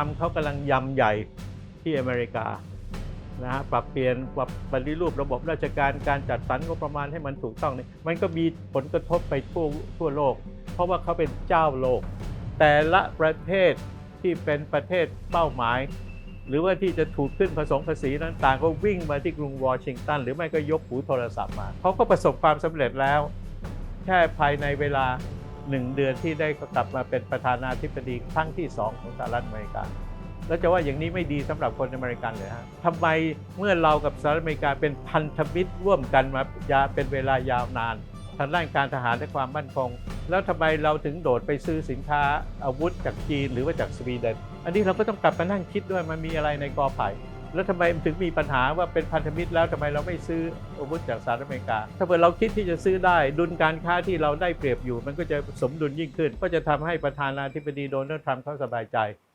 รัมป์เขากำลังยำใหญ่ที่อเมริกานะฮะปรับเปลี่ยนปรับปฏิรูประบบราชการการจัดสรรงบประมาณให้มันถูกต้องนี่มันก็มีผลกระทบไปทั่วทั่วโลก เพราะว่าเขาเป็นเจ้าโลก แต่ละประเทศที่เป็นประเทศเป้าหมาย หรือว่าที่จะถูกขึ้นผสมภาษีนั้นต่างก็วิ่งมาที่กรุงวอชิงตัน หรือไม่ก็ยกหูโทรศัพท์มาเขาก็ประสบความสำเร็จแล้ว แค่ภายในเวลา หนึ่งเดือนที่ได้กลับมาเป็นประธานาธิบดีครั้งที่สองของสหรัฐอเมริกาแล้วจะว่าอย่างนี้ไม่ดีสำหรับคนอเมริกันเลยฮะทำไมเมื่อเรากับสหรัฐอเมริกาเป็นพันธมิตรร่วมกันมายาเป็นเวลายาวนาน ทางด้านการทหารและความมั่นคง แล้วทำไมเราถึงโดดไปซื้อสินค้าอาวุธจากจีนหรือว่าจากสวีเดน อันนี้เราก็ต้องกลับมานั่งคิดด้วยมันมีอะไรในกอไผ่ แล้วทำไมถึงมีปัญหาว่าเป็นพันธมิตรแล้วทำไมเราไม่ซื้ออาวุธจากสหรัฐอเมริกา ถ้าเกิดเราคิดที่จะซื้อได้ ดุลการค้าที่เราได้เปรียบอยู่ มันก็จะสมดุลยิ่งขึ้น ก็จะทำให้ประธานาธิบดีโดนัลด์ทรัมป์เขาสบายใจ